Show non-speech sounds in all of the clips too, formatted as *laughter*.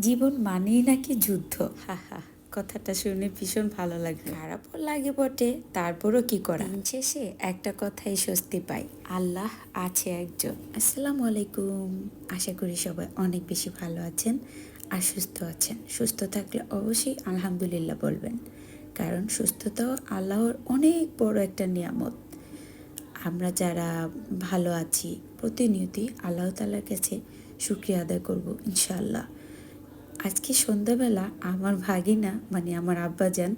জীবন মানেই নাকি যুদ্ধ? হা হা কথাটা শুনে ভীষণ ভালো লাগে খারাপও লাগে বটে তারপরও কি করা? শেষে একটা কথাই স্বস্তি পাই আল্লাহ আছে একজন। আসসালামু আলাইকুম। আশা করি সবাই অনেক বেশি ভালো আছেন আর সুস্থ আছেন। সুস্থ থাকলে অবশ্যই আলহামদুলিল্লাহ বলবেন কারণ সুস্থতাও আল্লাহর অনেক বড় একটা নিয়ামত। আমরা যারা ভালো আছি প্রতিনিয়তই আল্লাহ তালার কাছে শুক্রিয়া আদায় করব ইনশাআল্লাহ। আজকে সন্ধ্যাবেলা আমার ভাগিনা মানে আমার আব্বাজান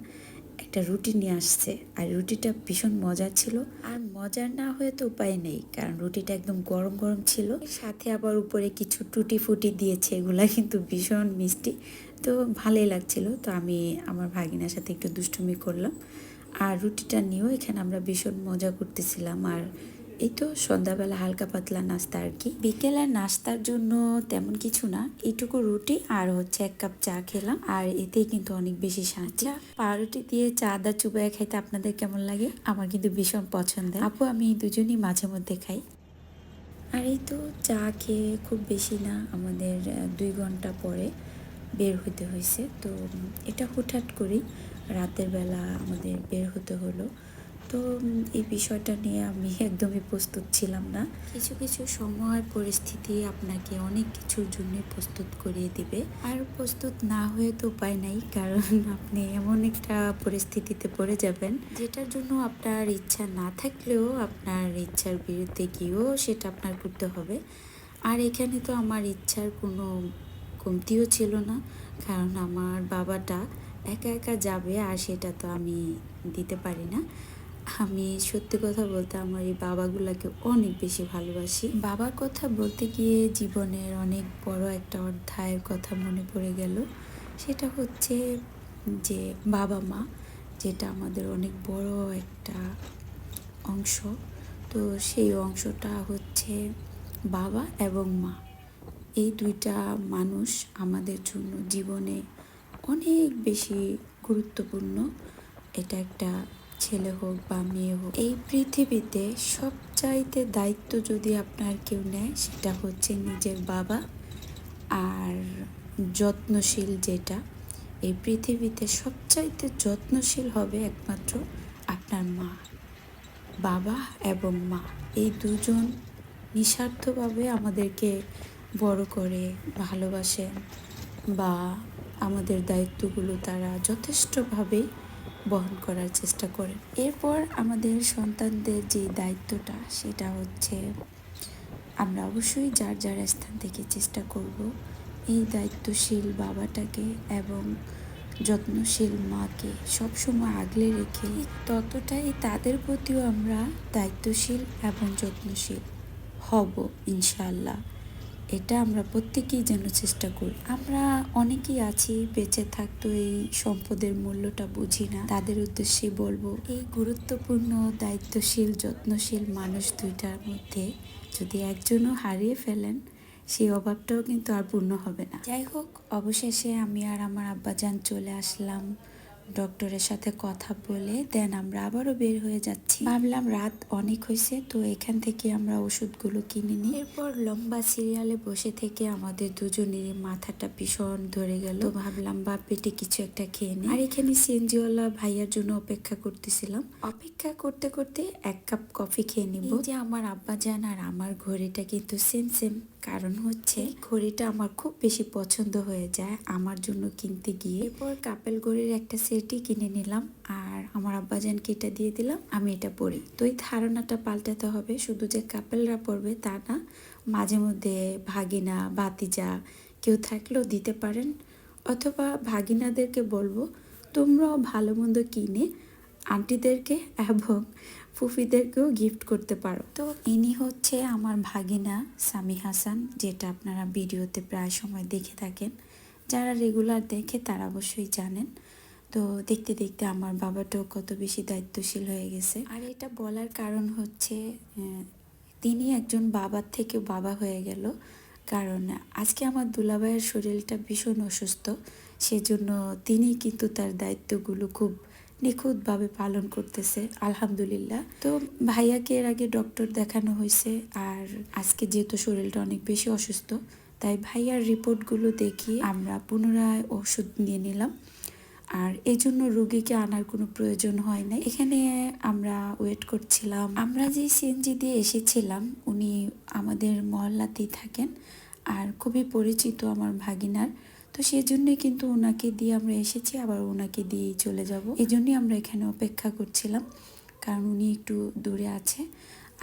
একটা রুটি নিয়ে আসছে। আর রুটিটা ভীষণ মজার ছিল। আর মজার না হয়ে তো উপায় নেই, কারণ রুটিটা একদম গরম গরম ছিল। সাথে আবার উপরে কিছু টুটি ফুটি দিয়েছে, এগুলা কিন্তু ভীষণ মিষ্টি। তো ভালোই লাগছিল। তো আমি আমার ভাগিনার সাথে একটু দুষ্টুমি করলাম। আর রুটিটা নিয়েও এখানে আমরা ভীষণ মজা করতেছিলাম। আর এই তো সন্ধ্যাবেলা হালকা পাতলা নাস্তা আর কি। বিকেলের নাস্তার জন্য তেমন কিছু না, এইটুকু রুটি আর হচ্ছে এক কাপ চা খেলাম, আর এতেই কিন্তু অনেক বেশি সাজা পাউরুটি দিয়ে চা দা চুবাইয়া খাইতে আপনাদের কেমন লাগে? আমার কিন্তু ভীষণ পছন্দ। আপু, আমি দুজনই মাঝে মধ্যে খাই। আর এই তো চা খেয়ে খুব বেশি না, আমাদের দুই ঘণ্টা পরে বের হতে হয়েছে। তো এটা হুটহাট করেই রাতের বেলা আমাদের বের হতে হলো। তো এই বিষয়টা নিয়ে আমি একদমই প্রস্তুত ছিলাম না। কিছু কিছু সময় পরিস্থিতি আপনাকে অনেক কিছুর জন্য প্রস্তুত করিয়ে দিবে। আর প্রস্তুত না হয়ে তো উপায় নাই, কারণ *laughs* আপনি এমন একটা পরিস্থিতিতে পড়ে যাবেন, যেটার জন্য আপনার ইচ্ছা না থাকলেও আপনার ইচ্ছার বিরুদ্ধে গিয়েও সেটা আপনার করতে হবে। আর এখানে তো আমার ইচ্ছার কোনো কমতিও ছিল না, কারণ আমার বাবাটা একা একা যাবে আর সেটা তো আমি দিতে পারি না। আমি সত্যি কথা বলতে আমার এই বাবাগুলাকে অনেক বেশি ভালোবাসি। বাবার কথা বলতে গিয়ে জীবনের অনেক বড় একটা অধ্যায়ের কথা মনে পড়ে গেল। সেটা হচ্ছে যে বাবা মা, যেটা আমাদের অনেক বড় একটা অংশ, তো সেই অংশটা হচ্ছে বাবা এবং মা। এই দুইটা মানুষ আমাদের জন্য জীবনে অনেক বেশি গুরুত্বপূর্ণ। এটা একটা ছেলে হোক বা মেয়ে হোক, এই পৃথিবীতে সবচাইতে দায়িত্ব যদি আপনার কেউ নেয় সেটা হচ্ছে নিজের বাবা আর যত্নশীল যেটা। এই পৃথিবীতে সবচাইতে যত্নশীল হবে একমাত্র আপনার মা, বাবা এবং মা। এই দুজন নিঃস্বার্থভাবে আমাদেরকে বড় করে, ভালোবাসেন বা আমাদের দায়িত্বগুলো তারা যথেষ্টভাবেই বহন করার চেষ্টা করেন। এরপর আমাদের সন্তানদের যে দায়িত্বটা, সেটা হচ্ছে আমরা অবশ্যই যার যার স্থান থেকে চেষ্টা করব এই দায়িত্বশীল বাবাটাকে এবং যত্নশীল মাকে সবসময় আগলে রেখে ততটাই তাদের প্রতিও আমরা দায়িত্বশীল এবং যত্নশীল হব ইনশাল্লাহ এটা আমরা প্রত্যেকেই যেন চেষ্টা করি। আমরা অনেকেই আছি, বেঁচে থাকতো এই সম্পদের মূল্যটা বুঝি না। তাদের উদ্দেশ্যে বলব, এই গুরুত্বপূর্ণ, দায়িত্বশীল, যত্নশীল মানুষ দুইটার মধ্যে যদি একজনও হারিয়ে ফেলেন, সেই অভাবটাও কিন্তু আর পূর্ণ হবে না। যাই হোক, অবশেষে আমি আর আমার আব্বাজান চলে আসলাম। ডক্টরের সাথে কথা বলে দেন আমরা আবারও বের হয়ে যাচ্ছি। ভাবলাম রাত অনেক হয়েছে তো এখান থেকে আমরা ওষুধগুলো কিনে নিই। এরপর লম্বা সিরিয়ালে বসে থেকে আমাদের দুজনের মাথাটা ভীষণ ধরে গেল। ভাবলাম বা পেটে কিছু একটা খেয়ে নিই। আর এখানে সিএনজিওয়ালা ভাইয়ার জন্য অপেক্ষা করতেছিলাম। অপেক্ষা করতে করতে এক কাপ কফি খেয়ে নিব। যে আমার আব্বা যান আর আমার ঘড়িটা কিন্তু সেম সেম। কারণ হচ্ছে ঘড়িটা আমার খুব বেশি পছন্দ হয়ে যায় আমার জন্য কিনতে গিয়ে। এরপর কাপেল ঘড়ির একটা সেটই কিনে নিলাম আর আমার আব্বাজানকে এটা দিয়ে দিলাম, আমি এটা পরি। তো এই ধারণাটা পাল্টাতে হবে, শুধু যে কাপেলরা পরবে তা না, মাঝে মধ্যে ভাগিনা বাতিজা কেউ থাকলেও দিতে পারেন। অথবা ভাগিনাদেরকে বলব, তোমরাও ভালো মন্দ কিনে আন্টিদেরকে এবং ফুফিদেরকেও গিফট করতে পারো। তো ইনি হচ্ছে আমার ভাগিনা সামি হাসান, যেটা আপনারা ভিডিওতে প্রায় সময় দেখে থাকেন। যারা রেগুলার দেখে তারা অবশ্যই জানেন। তো দেখতে দেখতে আমার বাবাটাও কত বেশি দায়িত্বশীল হয়ে গেছে। আর এটা বলার কারণ হচ্ছে তিনি একজন বাবার থেকেও বাবা হয়ে গেল। কারণ আজকে আমার দুলাভাইয়ের শরীরটা ভীষণ অসুস্থ। সেজন্য তিনি কিন্তু তার দায়িত্বগুলো খুব নিখুঁতভাবে পালন করতেছে, আলহামদুলিল্লাহ। তো ভাইয়াকে এর আগে ডক্টর দেখানো হয়েছে আর আজকে যেহেতু শরীরটা অনেক বেশি অসুস্থ, তাই ভাইয়ার রিপোর্টগুলো দেখি আমরা পুনরায় ওষুধ নিয়ে নিলাম। আর এই জন্য রুগীকে আনার কোনো প্রয়োজন হয় না এখানে আমরা ওয়েট করছিলাম। আমরা যে সিএনজি দিয়ে এসেছিলাম, উনি আমাদের মহল্লাতেই থাকেন। আর খুবই পরিচিত আমার ভাগিনার। তো সেই জন্যই কিন্তু ওনাকে দিয়ে আমরা এসেছি, আবার ওনাকে দিয়েই চলে যাব। এই জন্যই আমরা এখানে অপেক্ষা করছিলাম, কারণ উনি একটু দূরে আছে।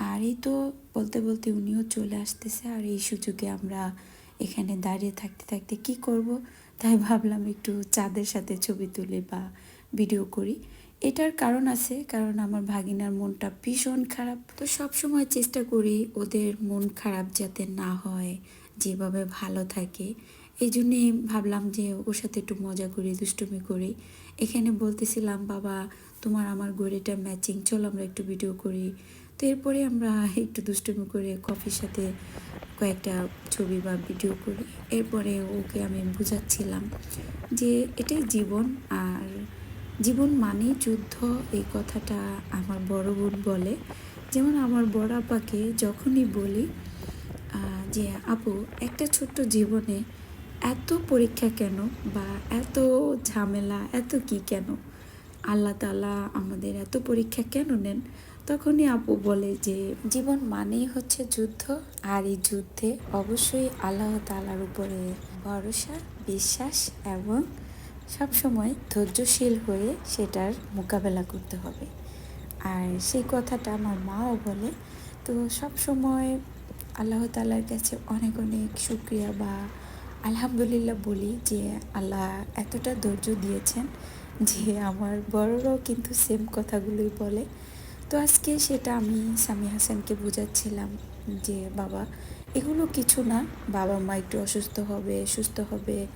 আর এই তো বলতে বলতে উনিও চলে আসতেছে, আর এই সুযোগে আমরা এখানে দাঁড়িয়ে থাকতে থাকতে কি করব, তাই ভাবলাম একটু চাঁদের সাথে ছবি তুলি বা ভিডিও করি। এটার কারণ আছে, কারণ আমার ভাগিনার মনটা ভীষণ খারাপ। তো সব সময় চেষ্টা করি ওদের মন খারাপ যাতে না হয়, যেভাবে ভালো থাকে। এই জন্যে ভাবলাম যে ওর সাথে একটু মজা করি, দুষ্টুমি করি। এখানে বলতেছিলাম, বাবা, তোমার আমার গড়িটা ম্যাচিং চলো আমরা একটু ভিডিও করি। তো এরপরে আমরা একটু দুষ্টুমি করে কফির সাথে কয়েকটা ছবি বা ভিডিও করি। এরপরে ওকে আমি বুঝাচ্ছিলাম যে এটাই জীবন, আর জীবন মানেই যুদ্ধ, এই কথাটা আমার বড় বোন বলে। যেমন আমার বড় আপাকে যখনই বলি যে, আপু, একটা ছোট্ট জীবনে এত পরীক্ষা কেন বা এত ঝামেলা, এত কি কেন? আল্লাহ তালা আমাদের এত পরীক্ষা কেন নেন? তখনই আপু বলে যে, জীবন মানেই হচ্ছে যুদ্ধ, আর এই যুদ্ধে অবশ্যই আল্লাহ তালার উপরে ভরসা, বিশ্বাস এবং সবসময় ধৈর্যশীল হয়ে সেটার মোকাবেলা করতে হবে। আর সেই কথাটা আমার মাও বলে। তো সব সময় আল্লাহ তালার কাছে অনেক অনেক শুক্রিয়া বা আলহামদুলিল্লাহ বলি যে আল্লাহ এতটা ধৈর্য দিয়েছেন যে আমার বড়রাও কিন্তু সেম কথাগুলোই বলে। তো আজকে সেটা আমি সামি হাসানকে বোঝাচ্ছিলাম যে, বাবা, এগুলো কিছু না। বাবা মা একটু অসুস্থ হবে, সুস্থ হবে।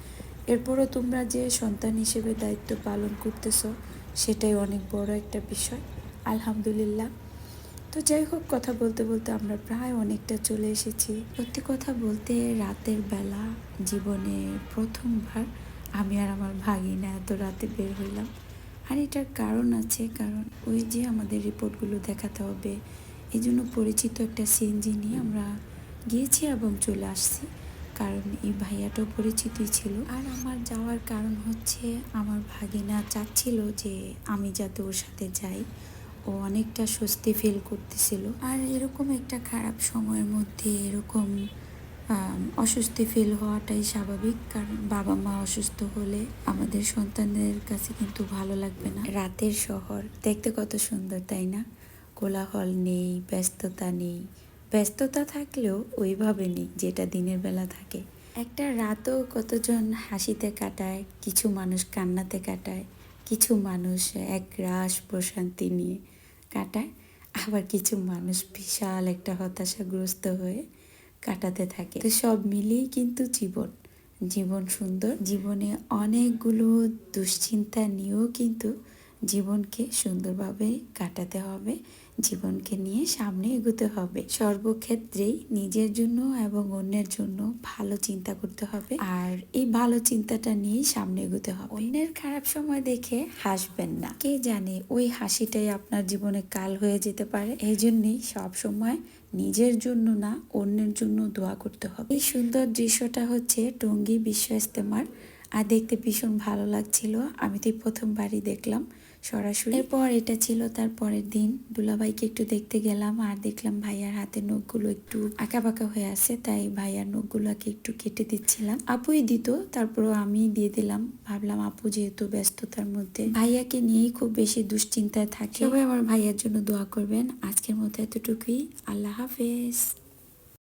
এরপরও তোমরা যে সন্তান হিসেবে দায়িত্ব পালন করতেছো, সেটাই অনেক বড় একটা বিষয়। আলহামদুলিল্লাহ। তো যাই হোক, কথা বলতে বলতে আমরা প্রায় অনেকটা চলে এসেছি। সত্যি কথা বলতে রাতের বেলা জীবনে প্রথমবার আমি আর আমার ভাগিনা এত রাতে বের হইলাম। আর এটার কারণ আছে, কারণ ওই যে আমাদের রিপোর্টগুলো দেখাতে হবে এই জন্য পরিচিত একটা সিএনজি নিয়ে আমরা গিয়েছি এবং চলে আসছি। কারণ এই ভাইয়াটাও পরিচিতই ছিল। আর আমার যাওয়ার কারণ হচ্ছে, আমার ভাগিনা চাচ্ছিল যে আমি যাতে ওর সাথে যাই। ও অনেকটা স্বস্তি ফিল করতেছিল। আর এরকম একটা খারাপ সময়ের মধ্যে এরকম অস্বস্তি ফিল হওয়াটাই স্বাভাবিক। কারণ বাবা মা অসুস্থ হলে আমাদের সন্তানদের কাছে কিন্তু ভালো লাগবে না। রাতের শহর, দেখতে কত সুন্দর, তাই না? কোলাহল নেই, ব্যস্ততা নেই। ব্যস্ততা থাকলেও ওইভাবে নেই যেটা দিনের বেলা থাকে। একটা রাতও কতজন হাসিতে কাটায়, কিছু মানুষ কান্নাতে কাটায়, কিছু মানুষ এক রাস প্রশান্তি নিয়ে। কাটায়। আবার কিছু মানুষ বিশাল একটা হতাশাগ্রস্ত হয়ে কাটাতে থাকে। তো সব মিলিয়েই কিন্তু জীবন। জীবন সুন্দর। জীবনে অনেকগুলো দুশ্চিন্তা নিয়েও কিন্তু জীবনকে সুন্দরভাবে কাটাতে হবে, জীবনকে নিয়ে সামনে এগোতে হবে। সর্বক্ষেত্রেই নিজের জন্য এবং অন্যের জন্য ভালো চিন্তা করতে হবে আর এই ভালো চিন্তাটা নিয়ে সামনে এগোতে হবে। অন্যের খারাপ সময় দেখে হাসবেন না। কে জানে ওই হাসিটাই আপনার জীবনে কাল হয়ে যেতে পারে। এই জন্যেই সব সময় নিজের জন্য না, অন্যের জন্য দোয়া করতে হবে। এই সুন্দর দৃশ্যটা হচ্ছে টঙ্গী বিশ্ব ইস্তেমার আর দেখতে ভীষণ ভালো লাগছিল। আমি তো প্রথমবারই দেখলাম। সরাসরি। এরপর এটা ছিল তার পরের দিন। দুলাভাইকে একটু দেখতে গেলাম আর দেখলাম ভাইয়ার হাতের নখগুলো একটু আঁকা বাঁকা হয়ে আছে, তাই ভাইয়ার নখগুলোকে একটু কেটে দিচ্ছিলাম। আপুই দিত, তারপরও আমি দিয়ে দিলাম। ভাবলাম আপু যেহেতু ব্যস্ততার মধ্যে, ভাইয়াকে নিয়েই খুব বেশি দুশ্চিন্তায় থাকে। সবাই আমার ভাইয়ার জন্য দোয়া করবেন। আজকের মতো এতটুকুই। আল্লাহ হাফেজ।